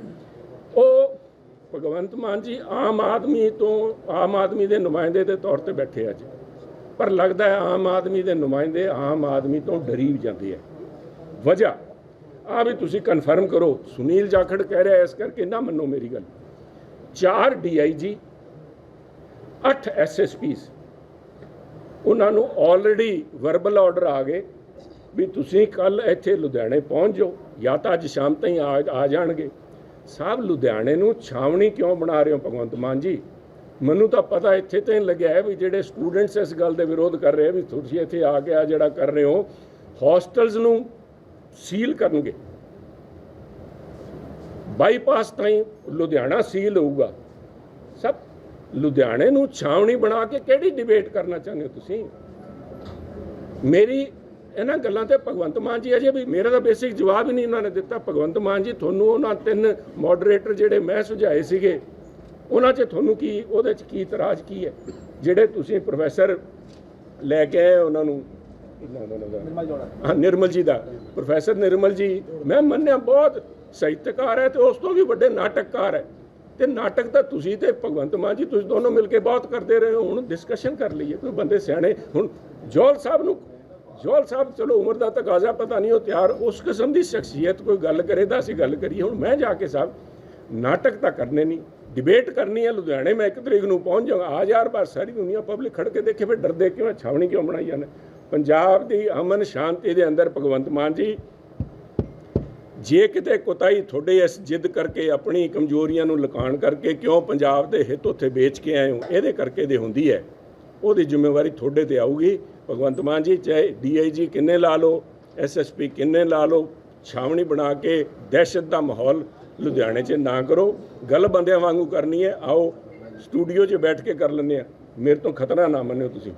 ਉਹ ਭਗਵੰਤ ਮਾਨ ਜੀ ਆਮ ਆਦਮੀ ਤੋਂ ਆਮ ਆਦਮੀ ਦੇ ਨੁਮਾਇੰਦੇ ਦੇ ਤੌਰ ਤੇ ਬੈਠੇ ਅੱਜ ਪਰ ਲੱਗਦਾ ਹੈ ਆਮ ਆਦਮੀ ਦੇ ਨੁਮਾਇੰਦੇ ਆਮ ਆਦਮੀ ਤੋਂ ਡਰੀ ਵੀ ਜਾਂਦੇ ਆ। ਵਜ੍ਹਾ ਆ ਵੀ ਤੁਸੀਂ ਕਨਫਰਮ ਕਰੋ, ਸੁਨੀਲ ਜਾਖੜ ਕਹਿ ਰਿਹਾ ਇਸ ਕਰਕੇ ਨਾ ਮੰਨੋ ਮੇਰੀ ਗੱਲ। ਚਾਰ ਡੀਆਈਜੀ 8 ਐਸਐਸਪੀਸ ਉਹਨਾਂ ਨੂੰ ਆਲਰੇਡੀ ਵਰਬਲ ਆਰਡਰ ਆ ਗਏ ਵੀ ਤੁਸੀਂ ਕੱਲ ਇੱਥੇ ਲੁਧਿਆਣੇ ਪਹੁੰਚ ਜਾਓ, ਜਾਂ ਤਾਂ ਅੱਜ ਸ਼ਾਮ ਤਾਈਂ ਆ ਜਾਣਗੇ। ਸਾਹਿਬ ਲੁਧਿਆਣੇ ਨੂੰ ਛਾਵਣੀ ਕਿਉਂ ਬਣਾ ਰਹੇ ਹੋ ਭਗਵੰਤ ਮਾਨ ਜੀ? ਮੈਨੂੰ ਤਾਂ ਪਤਾ ਇੱਥੇ ਤਾਂ ਹੀ ਲੱਗਿਆ ਵੀ ਜਿਹੜੇ ਸਟੂਡੈਂਟਸ ਇਸ ਗੱਲ ਦੇ ਵਿਰੋਧ ਕਰ ਰਹੇ ਆ ਵੀ ਤੁਸੀਂ ਇੱਥੇ ਆ ਕੇ ਆ ਜਿਹੜਾ ਕਰ ਰਹੇ ਹੋ ਹੌਸਟਲਸ ਨੂੰ ਸੀਲ ਕਰਨਗੇ। ਬਾਈਪਾਸ ਤਾਈਂ ਲੁਧਿਆਣਾ ਸੀਲ ਹੋਊਗਾ। ਲੁਧਿਆਣੇ ਨੂੰ ਛਾਵਣੀ ਬਣਾ ਕੇ ਕਿਹੜੀ ਡਿਬੇਟ ਕਰਨਾ ਚਾਹੁੰਦੇ ਹੋ ਤੁਸੀਂ? ਮੇਰੀ ਇਹਨਾਂ ਗੱਲਾਂ ਤੇ ਭਗਵੰਤ ਮਾਨ ਜੀ ਅਜੇ ਵੀ ਮੇਰਾ ਤਾਂ ਬੇਸਿਕ ਜਵਾਬ ਹੀ ਨਹੀਂ ਉਹਨਾਂ ਨੇ ਦਿੱਤਾ। ਭਗਵੰਤ ਮਾਨ ਜੀ, ਤੁਹਾਨੂੰ ਉਹਨਾਂ ਤਿੰਨ ਮੋਡਰੇਟਰ ਜਿਹੜੇ ਮੈਂ ਸੁਝਾਏ ਸੀਗੇ, ਉਹਨਾਂ 'ਚ ਤੁਹਾਨੂੰ ਕੀ, ਉਹਦੇ 'ਚ ਕੀ ਇਤਰਾਜ਼ ਕੀ ਹੈ? ਜਿਹੜੇ ਤੁਸੀਂ ਪ੍ਰੋਫੈਸਰ ਲੈ ਕੇ ਆਏ ਉਹਨਾਂ ਨੂੰ। ਹਾਂ, ਨਿਰਮਲ ਜੀ ਦਾ। ਪ੍ਰੋਫੈਸਰ ਨਿਰਮਲ ਜੀ, ਮੈਂ ਮੰਨਿਆ ਬਹੁਤ ਸਾਹਿਤਕਾਰ ਹੈ ਤੇ ਉਸ ਤੋਂ ਵੀ ਵੱਡੇ ਨਾਟਕਕਾਰ ਹੈ। ਤੇ ਨਾਟਕ ਤਾਂ ਤੁਸੀਂ ਤੇ ਭਗਵੰਤ ਮਾਨ ਜੀ, ਤੁਸੀਂ ਦੋਨੋਂ ਮਿਲ ਕੇ ਬਹੁਤ ਕਰਦੇ ਰਹੇ ਹੋ। ਹੁਣ ਡਿਸਕਸ਼ਨ ਕਰ ਲਈਏ ਕੋਈ ਬੰਦੇ ਸਿਆਣੇ। ਹੁਣ ਜੋਲ ਸਾਹਿਬ ਨੂੰ ਜੋਲ ਸਾਹਿਬ, ਚਲੋ ਉਮਰ ਦਾ ਤਕਾਜ਼ਾ ਪਤਾ ਨਹੀਂ, ਉਹ ਤਿਆਰ, ਉਸ ਕਿਸਮ ਦੀ ਸ਼ਖਸੀਅਤ ਕੋਈ ਗੱਲ ਕਰੇ ਤਾਂ ਅਸੀਂ ਗੱਲ ਕਰੀਏ। ਹੁਣ ਮੈਂ ਜਾ ਕੇ ਸਾਹਿਬ, ਨਾਟਕ ਤਾਂ ਕਰਨੇ ਨਹੀਂ ਡਿਬੇਟ ਕਰਨੀ ਹੈ। ਲੁਧਿਆਣੇ ਮੈਂ ਇੱਕ ਤਰੀਕ ਨੂੰ ਪਹੁੰਚ ਜਾਵਾਂਗਾ ਆ ਯਾਰ ਬਾਰ ਸਾਰੀ ਦੁਨੀਆ ਪਬਲਿਕ ਖੜ ਕੇ ਦੇਖੇ, ਫਿਰ ਡਰਦੇ ਕਿਉਂ ਛਾਵਣੀ ਕਿਉਂ ਬਣਾਈ ਜਾਂਦੇ? ਪੰਜਾਬ ਦੀ ਅਮਨ ਸ਼ਾਂਤੀ ਦੇ ਅੰਦਰ ਭਗਵੰਤ ਮਾਨ ਜੀ ਜੇ ਕਿਤੇ ਕੁਤਾਈ ਤੁਹਾਡੇ ਇਸ ਜਿੱਦ ਕਰਕੇ, ਆਪਣੀ ਕਮਜ਼ੋਰੀਆਂ ਨੂੰ ਲੁਕਾਉਣ ਕਰਕੇ ਕਿਉਂ ਪੰਜਾਬ ਦੇ ਹਿੱਤ ਉੱਥੇ ਵੇਚ ਕੇ ਆਏ ਹੋ? ਇਹਦੇ ਕਰਕੇ ਦੇ ਹੁੰਦੀ ਹੈ। ਉਹਦੀ ਜ਼ਿੰਮੇਵਾਰੀ ਤੁਹਾਡੇ ਤੇ ਆਊਗੀ। ਭਗਵੰਤ ਮਾਨ ਜੀ, ਚਾਹੇ ਡੀਆਈਜੀ ਕਿੰਨੇ ਲਾ ਲਓ ਐਸਐਸਪੀ ਕਿੰਨੇ ਲਾ ਲਓ, ਛਾਵਣੀ ਬਣਾ ਕੇ ਦਹਿਸ਼ਤ ਦਾ ਮਾਹੌਲ ਲੁਧਿਆਣੇ 'ਚ ਨਾ ਕਰੋ। ਗੱਲ ਬੰਦਿਆਂ ਵਾਂਗੂ ਕਰਨੀ ਹੈ। ਆਓ, ਸਟੂਡੀਓ 'ਚ ਬੈਠ ਕੇ ਕਰ ਲੈਂਦੇ ਆ ਮੇਰੇ ਤੋਂ ਖਤਰਾ ਨਾ ਮੰਨਿਓ ਤੁਸੀਂ।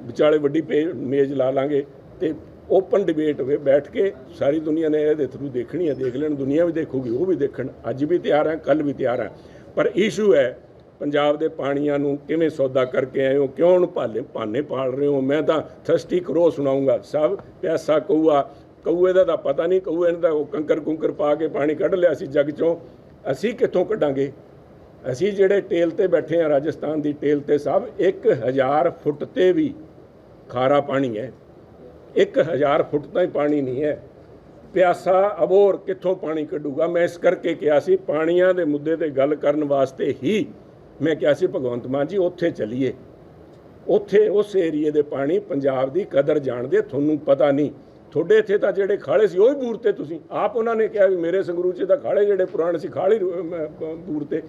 ਵਿਚਾਲੇ ਵੱਡੀ ਪੇ- ਮੇਜ਼ ਲਾ ਲਾਂਗੇ ਤੇ ਓਪਨ ਡਿਬੇਟ ਹੋਵੇ, ਬੈਠ ਕੇ ਸਾਰੀ ਦੁਨੀਆ ਨੇ ਇਹਦੇ ਥਰੂ ਦੇਖਣੀ ਹੈ, ਦੇਖ ਲੈਣ, ਦੁਨੀਆ ਵੀ ਦੇਖੂਗੀ, ਉਹ ਵੀ ਦੇਖਣ, ਅੱਜ ਵੀ ਤਿਆਰ ਹੈ ਕੱਲ ਵੀ ਤਿਆਰ ਹੈ। ਪਰ ਇਸ਼ੂ ਹੈ, ਪੰਜਾਬ ਦੇ ਪਾਣੀਆਂ ਨੂੰ ਕਿਵੇਂ ਸੌਦਾ ਕਰਕੇ ਆਏ ਹੋ, ਕਿਉਂ ਉਹਨੂੰ ਭਾਲੇ, ਭਾਨੇ ਪਾਲ ਰਹੇ ਹੋ? ਮੈਂ ਤਾਂ ਥਰਸਟੀ ਕਰੋ ਸੁਣਾਉਂਗਾ, ਸਭ ਪਿਆਸਾ ਕਊਆ, ਕਊਏ ਦਾ ਤਾਂ ਪਤਾ ਨਹੀਂ, ਕਊਏ ਨੇ ਤਾਂ ਉਹ ਕੰਕਰ ਕੁੰਕਰ ਪਾ ਕੇ ਪਾਣੀ ਕੱਢ ਲਿਆ ਸੀ ਜੱਗ ਚੋਂ। ਅਸੀਂ ਕਿੱਥੋਂ ਕੱਢਾਂਗੇ? ਅਸੀਂ ਜਿਹੜੇ ਟੇਲ ਤੇ ਬੈਠੇ ਆ ਰਾਜਸਥਾਨ ਦੀ ਟੇਲ ਤੇ ਸਭ 1000 ਫੁੱਟ ਤੇ ਵੀ ਖਾਰਾ ਪਾਣੀ ਹੈ। 1000 ਫੁੱਟ ਤਾਂ ਹੀ ਪਾਣੀ ਨਹੀਂ ਹੈ। ਪਿਆਸਾ ਅਬੋਰ ਕਿੱਥੋਂ ਪਾਣੀ ਕੱਢੂਗਾ? ਮੈਂ ਇਸ ਕਰਕੇ ਕਿਹਾ ਸੀ, ਪਾਣੀਆਂ ਦੇ ਮੁੱਦੇ ਤੇ ਗੱਲ ਕਰਨ ਵਾਸਤੇ ਹੀ ਮੈਂ ਕਿਹਾ ਸੀ, ਭਗਵੰਤ ਮਾਨ ਜੀ, ਉੱਥੇ ਚੱਲੀਏ। ਉੱਥੇ ਉਸ ਏਰੀਏ ਦੇ ਪਾਣੀ ਪੰਜਾਬ ਦੀ ਕਦਰ ਜਾਣਦੇ, ਤੁਹਾਨੂੰ ਪਤਾ ਨਹੀਂ। ਤੁਹਾਡੇ ਇੱਥੇ ਤਾਂ ਜਿਹੜੇ ਖਾਲੇ ਸੀ, ਉਹ ਹੀ ਬੂਰ ਤੇ ਤੁਸੀਂ। ਆਪ ਉਹਨਾਂ ਨੇ ਕਿਹਾ ਵੀ ਮੇਰੇ ਸੰਗਰੂਰ 'ਚ ਤਾਂ ਖਾਲੇ ਜਿਹੜੇ ਪੁਰਾਣੇ ਸੀ, ਖਾਲੀ ਬੂਰ ਤੇ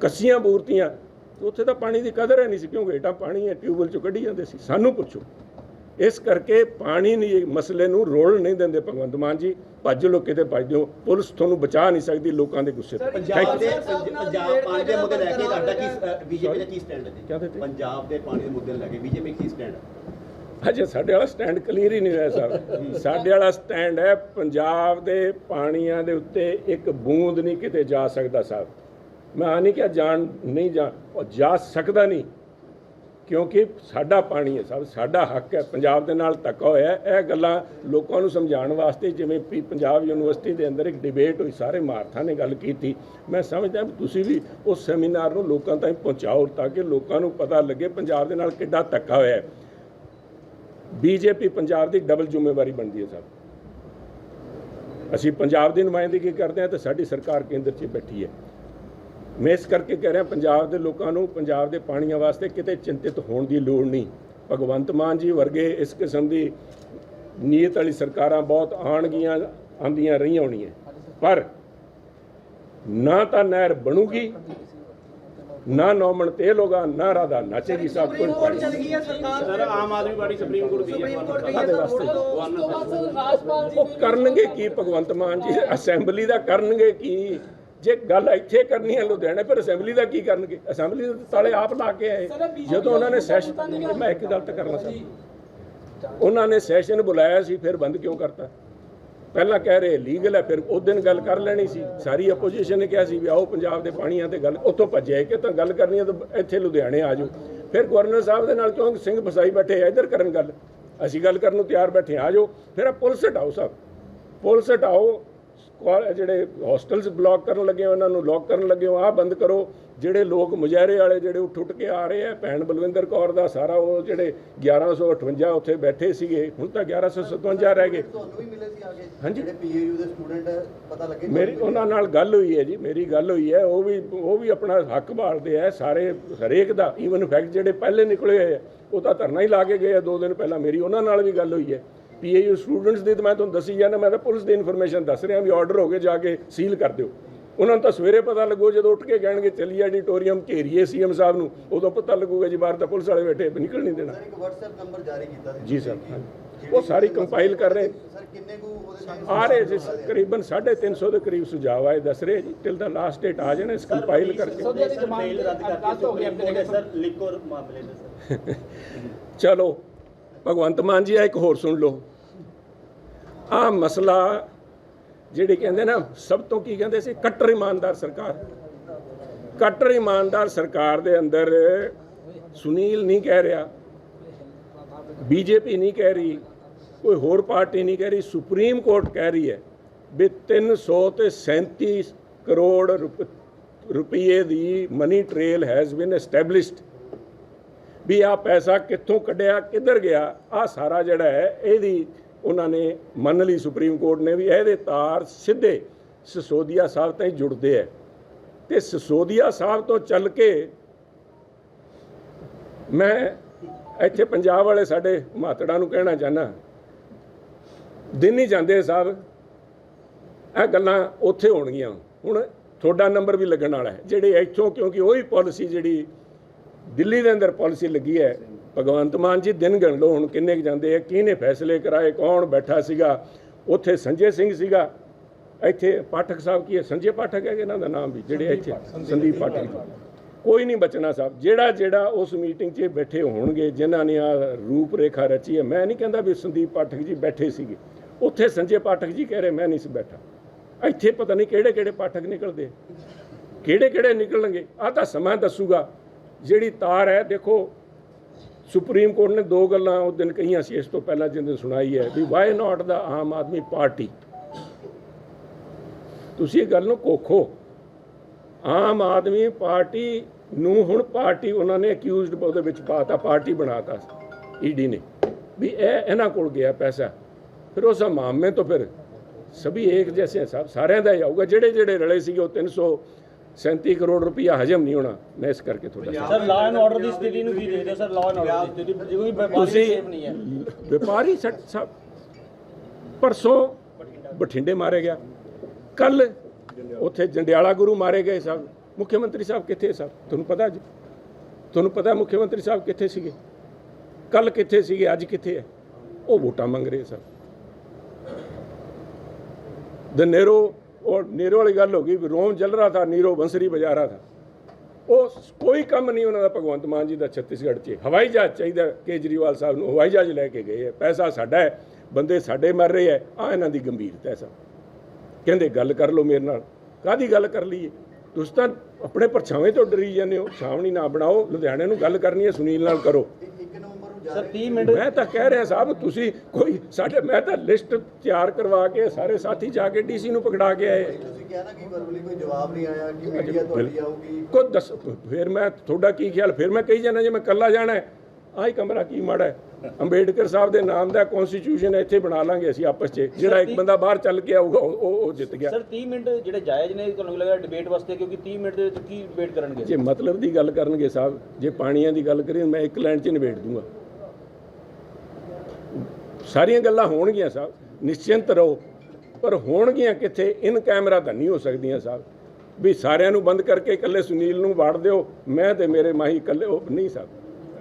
ਕੱਸੀਆਂ ਬੂਰਤੀਆਂ ਉੱਥੇ ਤਾਂ ਪਾਣੀ ਦੀ ਕਦਰ ਹੈ ਨਹੀਂ ਸੀ ਕਿਉਂਕਿ ਹੇਠਾਂ ਪਾਣੀ ਹੈ, ਟਿਊਬਵੈਲ 'ਚੋਂ ਕੱਢੀ ਜਾਂਦੇ ਸੀ। ਸਾਨੂੰ ਪੁੱਛੋ। ਇਸ ਕਰਕੇ ਪਾਣੀ ਨਹੀਂ ਮਸਲੇ ਨੂੰ ਰੋਲ ਨਹੀਂ ਦਿੰਦੇ ਭਗਵੰਤ ਮਾਨ ਜੀ। ਭੱਜ ਲੋ ਕਿਤੇ ਭੱਜ ਦਿਓ ਪੁਲਿਸ ਤੁਹਾਨੂੰ ਬਚਾ ਨਹੀਂ ਸਕਦੀ ਲੋਕਾਂ ਦੇ ਗੁੱਸੇ ਤੋਂ। ਪੰਜਾਬ ਦੇ ਪੰਜਾਬ ਪਾਣੀ ਦੇ ਮੁੱਦੇ ਲੈ ਕੇ ਤੁਹਾਡਾ ਕੀ ਬੀਜੇਪੀ ਦਾ ਕੀ ਸਟੈਂਡ ਹੈ? ਜੀ ਦਿੱਤੇ? ਪੰਜਾਬ ਦੇ ਪਾਣੀ ਦੇ ਮੁੱਦੇ ਲੈ ਕੇ ਬੀਜੇਪੀ ਕੀ ਸਟੈਂਡ ਹੈ? ਅਜੇ ਸਾਡੇ ਵਾਲਾ ਸਟੈਂਡ ਕਲੀਅਰ ਹੀ ਨਹੀਂ ਹੋਇਆ ਸਾਹਿਬ ਸਾਡੇ ਵਾਲਾ ਸਟੈਂਡ ਹੈ ਪੰਜਾਬ ਦੇ ਪਾਣੀਆਂ ਦੇ ਉੱਤੇ ਇੱਕ ਬੂੰਦ ਨਹੀਂ ਕਿਤੇ ਜਾ ਸਕਦਾ ਸਾਹਿਬ ਮੈਂ ਆ ਨਹੀਂ ਕਿ ਜਾਣ ਨਹੀਂ ਜਾ ਉਹ ਜਾ ਸਕਦਾ ਨਹੀਂ। ਕਿਉਂਕਿ ਸਾਡਾ ਪਾਣੀ ਹੈ ਸਭ, ਸਾਡਾ ਹੱਕ ਹੈ, ਪੰਜਾਬ ਦੇ ਨਾਲ ਧੱਕਾ ਹੋਇਆ ਇਹ ਗੱਲਾਂ ਲੋਕਾਂ ਨੂੰ ਸਮਝਾਉਣ ਵਾਸਤੇ ਜਿਵੇਂ ਵੀ ਪੰਜਾਬ ਯੂਨੀਵਰਸਿਟੀ ਦੇ ਅੰਦਰ ਇੱਕ ਡਿਬੇਟ ਹੋਈ, ਸਾਰੇ ਮਾਰਥਾਂ ਨੇ ਗੱਲ ਕੀਤੀ। ਮੈਂ ਸਮਝਦਾ ਵੀ ਤੁਸੀਂ ਵੀ ਉਸ ਸੈਮੀਨਾਰ ਨੂੰ ਲੋਕਾਂ ਤਾਈਂ ਪਹੁੰਚਾਓ ਤਾਂ ਕਿ ਲੋਕਾਂ ਨੂੰ ਪਤਾ ਲੱਗੇ ਪੰਜਾਬ ਦੇ ਨਾਲ ਕਿੱਡਾ ਧੱਕਾ ਹੋਇਆ ਹੈ। ਬੀਜੇਪੀ ਪੰਜਾਬ ਦੀ ਡਬਲ ਜ਼ਿੰਮੇਵਾਰੀ ਬਣਦੀ ਹੈ ਸਰ ਅਸੀਂ ਪੰਜਾਬ ਦੀ ਨੁਮਾਇੰਦਗੀ ਕਰਦੇ ਹਾਂ ਤੇ ਸਾਡੀ ਸਰਕਾਰ ਕੇਂਦਰ 'ਚ ਬੈਠੀ ਹੈ। ਮੈਂ ਇਸ ਕਰਕੇ ਕਹਿ ਰਿਹਾ ਪੰਜਾਬ ਦੇ ਲੋਕਾਂ ਨੂੰ ਪੰਜਾਬ ਦੇ ਪਾਣੀਆਂ ਵਾਸਤੇ ਕਿਤੇ ਚਿੰਤਿਤ ਹੋਣ ਦੀ ਲੋੜ ਨਹੀਂ। ਭਗਵੰਤ ਮਾਨ ਜੀ ਵਰਗੇ ਇਸ ਕਿਸਮ ਦੀ ਨੀਅਤ ਵਾਲੀ ਸਰਕਾਰਾਂ ਬਹੁਤ ਆਣਗੀਆਂ ਆਂਦੀਆਂ ਰਹੀਆਂ ਹੋਣੀਆਂ। ਪਰ ਨਾ ਤਾਂ ਨਹਿਰ ਬਣੂਗੀ ਨਾ ਨੌਮਣ ਤੇਲ ਹੋਗਾ ਨਾ ਰਾਧਾ ਨਾਚੇਗੀ ਸਭ ਕੁਝ। ਪਾਣੀ ਗਈ ਹੈ ਸਰਕਾਰ। Sir Aam Aadmi Party supreme court ਗਈ ਹੈ। ਸੁਪਰੀਮ ਕੋਰਟ ਗਈ ਕਾਹਦੇ ਹੈ ਵਾਸਤੇ? ਉਹ ਕਰਨਗੇ ਕੀ ਭਗਵੰਤ ਮਾਨ ਜੀ? ਅਸੈਂਬਲੀ ਦਾ ਕਰਨਗੇ ਕੀ? ਜੇ ਗੱਲ ਇੱਥੇ ਕਰਨੀ ਹੈ ਲੁਧਿਆਣੇ ਪਰ ਅਸੈਂਬਲੀ ਦਾ ਕੀ ਕਰਨਗੇ? ਅਸੈਂਬਲੀ ਦੇ ਤਾਲੇ ਆਪ ਲਾ ਕੇ ਆਏ। ਜਦੋਂ ਉਹਨਾਂ ਨੇ ਸੈਸ਼ਨ ਮੈਂ ਇੱਕ ਗੱਲ ਤਾਂ ਕਰਨਾ ਚਾਹੁੰਦਾ। ਉਹਨਾਂ ਨੇ ਸੈਸ਼ਨ ਬੁਲਾਇਆ ਸੀ ਫਿਰ ਬੰਦ ਕਿਉਂ ਕਰਤਾ? ਪਹਿਲਾਂ ਕਹਿ ਰਹੇ ਲੀਗਲ ਹੈ ਫਿਰ ਉਸ ਦਿਨ ਗੱਲ ਕਰ ਲੈਣੀ ਸੀ। ਸਾਰੀ ਆਪੋਜੀਸ਼ਨ ਨੇ ਕਿਹਾ ਸੀ ਵੀ ਆਓ ਪੰਜਾਬ ਦੇ ਪਾਣੀਆਂ ਤੇ ਗੱਲ ਉੱਥੋਂ ਭੱਜਿਆ ਕਿ ਤਾਂ ਗੱਲ ਕਰਨੀ ਹੈ ਤਾਂ ਇੱਥੇ ਲੁਧਿਆਣੇ ਆ ਜਾਓ। ਫਿਰ ਗਵਰਨਰ ਸਾਹਿਬ ਦੇ ਨਾਲ ਕਿਉਂ ਸਿੰਘ ਫਸਾਈ ਬੈਠੇ ਆ, ਇੱਧਰ ਕਰਨ ਗੱਲ। ਅਸੀਂ ਗੱਲ ਕਰਨ ਨੂੰ ਤਿਆਰ ਬੈਠੇ ਆ ਜਾਓ। ਫਿਰ ਆ ਪੁਲਿਸ ਹਟਾਓ ਸਭ। ਪੁਲਿਸ ਹਟਾਓ। ਜਿਹੜੇ ਹੋਸਟਲਸ ਬਲੌਕ ਕਰਨ ਲੱਗੇ ਹੋ, ਉਹਨਾਂ ਨੂੰ ਲੋਕ ਕਰਨ ਲੱਗੇ ਹੋ ਆਹ ਬੰਦ ਕਰੋ। ਜਿਹੜੇ ਲੋਕ ਮੁਜ਼ਾਹਰੇ ਵਾਲੇ ਜਿਹੜੇ ਉੱਠ ਉੱਠ ਕੇ ਆ ਰਹੇ ਆ ਭੈਣ ਬਲਵਿੰਦਰ ਕੌਰ ਦਾ ਸਾਰਾ ਉਹ ਜਿਹੜੇ 1158 ਉੱਥੇ ਬੈਠੇ ਸੀਗੇ ਹੁਣ ਤਾਂ 1157 ਰਹਿ ਗਏ। ਤੁਹਾਨੂੰ ਵੀ ਮਿਲੇ ਸੀ ਆਗੇ ਹਾਂਜੀ। ਜਿਹੜੇ ਪੀਏਯੂ ਦੇ ਸਟੂਡੈਂਟ ਪਤਾ ਲੱਗੇ ਮੇਰੀ ਉਹਨਾਂ ਨਾਲ ਗੱਲ ਹੋਈ ਹੈ ਜੀ ਮੇਰੀ ਗੱਲ ਹੋਈ ਹੈ ਉਹ ਵੀ ਉਹ ਵੀ ਆਪਣਾ ਹੱਕ ਭਾਲਦੇ ਆ ਸਾਰੇ ਹਰੇਕ ਦਾ ਈਵਨ ਫੈਕਟ ਜਿਹੜੇ ਪਹਿਲੇ ਨਿਕਲੇ ਹੋਏ ਆ ਉਹ ਤਾਂ ਧਰਨਾ ਹੀ ਲਾ ਕੇ ਗਏ ਆ ਦੋ ਦਿਨ ਪਹਿਲਾਂ ਮੇਰੀ ਉਹਨਾਂ ਨਾਲ ਵੀ ਗੱਲ ਹੋਈ ਹੈ। ਪੀਏਯੂ ਸਟੂਡੈਂਟਸ ਦੀ ਤਾਂ ਮੈਂ ਤੁਹਾਨੂੰ ਦੱਸੀ ਜਾਂਦਾ ਮੈਂ ਤਾਂ ਪੁਲਿਸ ਦੀ ਇਨਫੋਰਮੇਸ਼ਨ ਦੱਸ ਰਿਹਾ ਵੀ ਆਰਡਰ ਹੋ ਗਏ ਜਾ ਕੇ ਸੀਲ ਕਰ ਦਿਓ। ਉਹਨਾਂ ਨੂੰ ਤਾਂ ਸਵੇਰੇ ਪਤਾ ਲੱਗੋ ਜਦੋਂ ਉੱਠ ਕੇ ਕਹਿਣਗੇ ਚੱਲੀਏ ਆਡੀਟੋਰੀਅਮ ਘੇਰੀਏ ਸੀਐਮ ਸਾਹਿਬ ਨੂੰ। ਉਦੋਂ ਪਤਾ ਲੱਗੂਗਾ ਜੀ ਬਾਹਰ ਤਾਂ ਪੁਲਿਸ ਵਾਲੇ ਬੈਠੇ ਨਿਕਲ ਨਹੀਂ ਦੇਣਾ। ਸਰ ਇੱਕ WhatsApp ਨੰਬਰ ਜਾਰੀ ਕੀਤਾ ਸੀ। ਜੀ ਸਰ ਉਹ ਸਾਰੀ ਕੰਪਾਈਲ ਕਰ ਰਹੇ। ਸਰ ਕਿੰਨੇ ਕੁ ਉਹਦੇ ਨਾਲ ਆ ਰਹੇ ਜੀ ਕਰੀਬਨ 350 ਦੇ ਕਰੀਬ ਸੁਝਾਅ ਆਏ ਦੱਸ ਰਹੇ ਜੀ ਟਿਲ ਦਾ ਲਾਸਟ ਡੇਟ ਆ ਜਾਣੇ ਇਸ ਕੰਪਾਈਲ ਕਰਕੇ। ਸਰ ਜ਼ਮਾਨਤ ਰੱਦ ਸਰ ਲਿਕੋਰ ਮਾਮਲੇ ਦੇ ਸਰ। ਚਲੋ ਭਗਵੰਤ ਮਾਨ ਜੀ ਆ ਇੱਕ ਹੋਰ ਸੁਣ ਲਓ। ਆ ਮਸਲਾ ਜਿਹੜੀ ਕਹਿੰਦੇ ਨਾ, ਸਭ ਤੋਂ ਕੀ ਕਹਿੰਦੇ ਸੀ? ਕੱਟਰ ਇਮਾਨਦਾਰ ਸਰਕਾਰ। ਕੱਟਰ ਇਮਾਨਦਾਰ ਸਰਕਾਰ ਦੇ ਅੰਦਰ ਸੁਨੀਲ ਨਹੀਂ ਕਹਿ ਰਿਹਾ, ਬੀਜੇਪੀ ਨਹੀਂ ਕਹਿ ਰਹੀ, ਕੋਈ ਹੋਰ ਪਾਰਟੀ ਨਹੀਂ ਕਹਿ ਰਹੀ, ਸੁਪਰੀਮ ਕੋਰਟ ਕਹਿ ਰਹੀ ਹੈ ਵੀ 300 ਤੇ 37 ਕਰੋੜ ਰੁਪ- ਰੁਪਏ ਦੀ money trail has been established ਵੀ ਆ ਪੈਸਾ ਕਿੱਥੋਂ ਕੱਢਿਆ, ਕਿੱਧਰ ਗਿਆ? ਆ ਸਾਰਾ ਜਿਹੜਾ ਹੈ, ਇਹਦੀ ਉਹਨਾਂ ਨੇ ਮੰਨ ਲਈ ਸੁਪਰੀਮ ਕੋਰਟ ਨੇ ਵੀ ਇਹਦੇ ਤਾਰ ਸਿੱਧੇ ਸਸੋਦੀਆ ਸਾਹਿਬ ਤਾਈਂ ਜੁੜਦੇ ਹੈ ਤੇ ਸਸੋਦੀਆ ਸਾਹਿਬ ਤੋਂ ਚੱਲ ਕੇ ਮੈਂ ਇੱਥੇ ਪੰਜਾਬ ਵਾਲੇ ਸਾਡੇ ਮਾਤੜਾਂ ਨੂੰ ਕਹਿਣਾ ਚਾਹਨਾ ਦਿਨ ਹੀ ਜਾਂਦੇ ਸਾਹਿਬ। ਇਹ ਗੱਲਾਂ ਉੱਥੇ ਹੋਣਗੀਆਂ। ਹੁਣ ਤੁਹਾਡਾ ਨੰਬਰ ਵੀ ਲੱਗਣ ਵਾਲਾ ਹੈ, ਜਿਹੜੇ ਇੱਥੋਂ ਕਿਉਂਕਿ ਉਹੀ ਪਾਲਿਸੀ ਜਿਹੜੀ ਦਿੱਲੀ ਦੇ ਅੰਦਰ ਪਾਲਿਸੀ ਲੱਗੀ ਹੈ। ਭਗਵੰਤ ਮਾਨ ਜੀ ਦਿਨ ਗਣ ਲਓ ਹੁਣ ਕਿੰਨੇ ਜਾਂਦੇ ਆ ਕਿਹਨੇ ਫੈਸਲੇ ਕਰਾਏ ਕੌਣ ਬੈਠਾ ਸੀਗਾ ਉੱਥੇ ਸੰਜੇ ਸਿੰਘ ਸੀਗਾ। ਇੱਥੇ ਪਾਠਕ ਸਾਹਿਬ ਕੀ ਹੈ? ਸੰਜੇ ਪਾਠਕ ਹੈ ਇਹਨਾਂ ਦਾ ਨਾਮ ਵੀ? ਜਿਹੜੇ ਇੱਥੇ ਸੰਦੀਪ ਪਾਠਕ। ਕੋਈ ਨਹੀਂ ਬਚਣਾ ਸਾਹਿਬ। ਜਿਹੜਾ ਜਿਹੜਾ ਉਸ ਮੀਟਿੰਗ 'ਚ ਬੈਠੇ ਹੋਣਗੇ ਜਿਨ੍ਹਾਂ ਨੇ ਆ ਰੂਪ ਰੇਖਾ ਰਚੀ ਹੈ ਮੈਂ ਨਹੀਂ ਕਹਿੰਦਾ ਵੀ ਸੰਦੀਪ ਪਾਠਕ ਜੀ ਬੈਠੇ ਸੀਗੇ। ਉੱਥੇ ਸੰਜੇ ਪਾਠਕ ਜੀ ਕਹਿ ਰਹੇ ਮੈਂ ਨਹੀਂ ਸੀ ਬੈਠਾ। ਇੱਥੇ ਪਤਾ ਨਹੀਂ ਕਿਹੜੇ ਕਿਹੜੇ ਪਾਠਕ ਨਿਕਲਦੇ ਕਿਹੜੇ ਕਿਹੜੇ ਨਿਕਲਣਗੇ? ਆ ਤਾਂ ਸਮਾਂ ਦੱਸੂਗਾ। ਜਿਹੜੀ ਤਾਰ ਹੈ, ਦੇਖੋ, ਸੁਪਰੀਮ ਕੋਰਟ ਨੇ ਦੋ ਗੱਲਾਂ ਉਹ ਦਿਨ ਕਹੀਆਂ ਸੀ, ਇਸ ਤੋਂ ਪਹਿਲਾਂ ਜਿੰਦ ਸੁਣਾਈ ਹੈ V why not the Aam Aadmi party? ਤੁਸੀਂ ਇਹ ਗੱਲ ਨੂੰ ਕੋਖੋ। ਆਮ ਆਦਮੀ ਪਾਰਟੀ ਨੂੰ ਹੁਣ ਪਾਰਟੀ ਉਹਨਾਂ ਨੇ ਅਕਿਊਜ਼ਡ ਉਹਦੇ ਵਿੱਚ ਪਾਤਾ ਪਾਰਟੀ ਬਣਾਤਾ ਈਡੀ ਨੇ। ਵੀ ਇਹ ਇਹਨਾਂ ਕੋਲ ਗਿਆ ਪੈਸਾ, ਫਿਰ ਉਸ ਮਾਮਲੇ ਤੋਂ ਫਿਰ ਸਭੀ ਇੱਕ ਜੈਸੇ ਸਭ ਸਾਰਿਆਂ ਦਾ ਹੀ ਆਊਗਾ ਜਿਹੜੇ ਜਿਹੜੇ ਰਲੇ ਸੀਗੇ ਉਹ 337 ਕਰੋੜ ਰੁਪਇਆ ਹਜਮ ਨਹੀਂ ਹੋਣਾ। ਮੈਂ ਇਸ ਕਰਕੇ ਤੁਹਾਡਾ ਸਰ ਲਾਅ ਐਂਡ ਆਰਡਰ ਦੀ ਸਥਿਤੀ ਨੂੰ ਕੀ ਦੇਖਦੇ ਸਰ? ਲਾਅ ਐਂਡ ਆਰਡਰ ਦੀ ਸਥਿਤੀ ਜੇ ਕੋਈ ਵਪਾਰੀ ਤੁਸੀਂ ਸੇਫ ਨਹੀਂ ਹੈ। ਵਪਾਰੀ ਸੱਟ ਸਾਹਿਬ ਪਰਸੋਂ ਬਠਿੰਡੇ ਮਾਰੇ ਗਿਆ। ਕੱਲ ਉੱਥੇ ਜੰਡਿਆਲਾ ਗੁਰੂ ਮਾਰੇ ਗਏ ਸਾਹਿਬ ਮੁੱਖ ਮੰਤਰੀ ਸਾਹਿਬ ਕਿੱਥੇ ਸਾਹਿਬ ਤੁਹਾਨੂੰ ਪਤਾ ਜੀ ਤੁਹਾਨੂੰ ਪਤਾ ਮੁੱਖ ਮੰਤਰੀ ਸਾਹਿਬ ਕਿੱਥੇ ਸੀਗੇ? ਕੱਲ ਕਿੱਥੇ ਸੀਗੇ? ਅੱਜ ਕਿੱਥੇ ਹੈ? ਉਹ ਵੋਟਾਂ ਮੰਗ ਰਹੇ ਸਾਹਿਬ ਦ ਨੇਰੋ और नीरो वाली गल होगी भी रोम जल रहा था नीरो बंसरी बजा रहा था ਉਹ ਕੋਈ ਕੰਮ ਨਹੀਂ ਉਹਨਾਂ ਦਾ ਭਗਵੰਤ ਮਾਨ ਜੀ ਦਾ ਛੱਤੀਸਗੜ੍ਹ 'ਚ ਹਵਾਈ ਜਹਾਜ਼ ਚਾਹੀਦਾ ਕੇਜਰੀਵਾਲ ਸਾਹਿਬ ਨੂੰ ਹਵਾਈ ਜਹਾਜ਼ ਲੈ ਕੇ ਗਏ ਹੈ ਪੈਸਾ ਸਾਡਾ ਹੈ ਬੰਦੇ ਸਾਡੇ ਮਰ ਰਹੇ ਹੈ ਆ ਇਹਨਾਂ ਦੀ ਗੰਭੀਰਤਾ ਹੈ ਸਭ ਕਹਿੰਦੇ ਗੱਲ ਕਰ ਲਓ ਮੇਰੇ ਨਾਲ ਕਾਦੀ ਗੱਲ ਕਰ ਲਈਏ ਤੁਸੀਂ ਤਾਂ ਆਪਣੇ ਪਰਛਾਵੇਂ ਤੋਂ ਡਰੀ ਜਾਂਦੇ ਹੋ ਛਾਵਣੀ ਨਾ ਬਣਾਓ ਲੁਧਿਆਣੇ ਨੂੰ ਗੱਲ ਕਰਨੀ ਹੈ ਸੁਨੀਲ ਨਾਲ ਕਰੋ ਸਰ ਰਹੇ 30 ਮਿੰਟ ਮੈਂ ਤਾਂ ਕਹਿ ਰਿਹਾ ਸਾਹਿਬ ਤੁਸੀਂ ਕੋਈ ਸਾਡੇ ਮੈਂ ਤਾਂ ਲਿਸਟ ਤਿਆਰ ਕਰਵਾ ਕੇ ਸਾਰੇ ਸਾਥੀ ਜਾ ਕੇ ਡੀਸੀ ਨੂੰ ਪਕੜਾ ਕੇ ਆਏ। ਤੁਸੀਂ ਕਿਹਾ ਨਾ ਕਿ ਵਰਬਲੀ ਕੋਈ ਜਵਾਬ ਨਹੀਂ ਆਇਆ ਕਿ ਮੀਡੀਆ ਤੁਹਾਡੀ ਆਊਗੀ। ਕੋ ਦੱਸ ਫਿਰ ਮੈਂ ਤੁਹਾਡਾ ਕੀ ਖਿਆਲ? ਫਿਰ ਮੈਂ ਕਹੀ ਜਾਣਾ ਜੇ ਮੈਂ ਕੱਲਾ ਜਾਣਾ ਆਹ ਹੀ ਕਮਰਾ ਕੀ ਮਾੜਾ ਅੰਬੇਡਕਰ ਸਾਹਿਬ ਦੇ ਨਾਮ ਦਾ ਕਨਸਟੀਟਿਊਸ਼ਨ ਇੱਥੇ ਬਣਾ ਲਾਂਗੇ ਅਸੀਂ ਆਪਸ 'ਚ। ਜਿਹੜਾ ਇੱਕ ਬੰਦਾ ਬਾਹਰ ਚੱਲ ਕੇ ਆਊਗਾ ਉਹ ਉਹ- ਜਿੱਤ ਗਿਆ। ਸਰ 30 ਮਿੰਟ ਜਿਹੜੇ ਜਾਇਜ਼ ਨੇ ਤੁਹਾਨੂੰ ਕੀ ਲੱਗਦਾ ਡਿਬੇਟ ਵਾਸਤੇ ਕਿਉਂਕਿ 30 ਮਿੰਟ ਦੇ ਵਿੱਚ ਕੀ ਡਿਬੇਟ ਕਰਨਗੇ? ਜੇ ਮਤਲਬ ਦੀ ਗੱਲ ਕਰਨਗੇ ਸਾਹਿਬ ਜੇ ਪਾਣੀਆਂ ਦੀ ਗੱਲ ਕਰੀਏ ਮੈਂ ਇੱਕ ਲਾਈਨ 'ਚ ਨਿਬੇੜ ਦੂੰਗਾ। ਸਾਰੀਆਂ ਗੱਲਾਂ ਹੋਣਗੀਆਂ ਸਾਹਿਬ, ਨਿਸ਼ਚਿੰਤ ਰਹੋ। ਪਰ ਹੋਣਗੀਆਂ ਕਿੱਥੇ? ਇਨ ਕੈਮਰਾ ਤਾਂ ਨਹੀਂ ਹੋ ਸਕਦੀਆਂ ਸਾਹਿਬ। ਵੀ ਸਾਰਿਆਂ ਨੂੰ ਬੰਦ ਕਰਕੇ ਇਕੱਲੇ ਸੁਨੀਲ ਨੂੰ ਵਾੜ ਦਿਓ, ਮੈਂ ਤੇ ਮੇਰੇ ਮਾਹੀ ਇਕੱਲੇ, ਉਹ ਨਹੀਂ ਸਾਹਿਬ।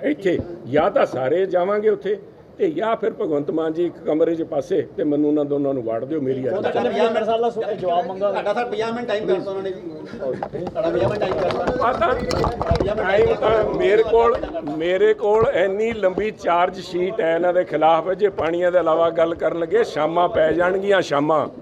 ਇੱਥੇ ਜਾਂ ਤਾਂ ਸਾਰੇ ਜਾਵਾਂਗੇ ਉੱਥੇ ਤੇ ਜਾਂ ਫਿਰ ਭਗਵੰਤ ਮਾਨ ਜੀ ਇੱਕ ਕਮਰੇ 'ਚ ਪਾਸੇ ਤੇ ਮੈਨੂੰ ਉਹਨਾਂ ਦੋਨਾਂ ਨੂੰ ਵਾੜ ਦਿਓ ਮੇਰੀ ਅੱਜ ਤਾਂ ਕਹਿੰਦੇ 50 ਮਿੰਟ ਸਾਲ ਦਾ ਸੋ- ਜਵਾਬ ਮੰਗਾ ਤੁਹਾਡਾ ਸਰ 50 ਮਿੰਟ ਟਾਈਮ ਕਰਤਾ ਉਹਨਾਂ ਨੇ ਜੀ। ਤੁਹਾਡਾ 50 ਮਿੰਟ ਟਾਈਮ ਕਰਤਾ। ਆ ਤਾਂ ਟਾਈਮ ਤਾਂ ਮੇਰੇ ਕੋਲ ਮੇਰੇ ਕੋਲ ਇੰਨੀ ਲੰਬੀ ਚਾਰਜ ਸ਼ੀਟ ਹੈ ਇਹਨਾਂ ਦੇ ਖਿਲਾਫ ਜੇ ਪਾਣੀਆਂ ਦੇ ਇਲਾਵਾ ਗੱਲ ਕਰਨ ਲੱਗੇ ਸ਼ਾਮਾਂ ਪੈ ਜਾਣਗੀਆਂ ਸ਼ਾਮਾਂ।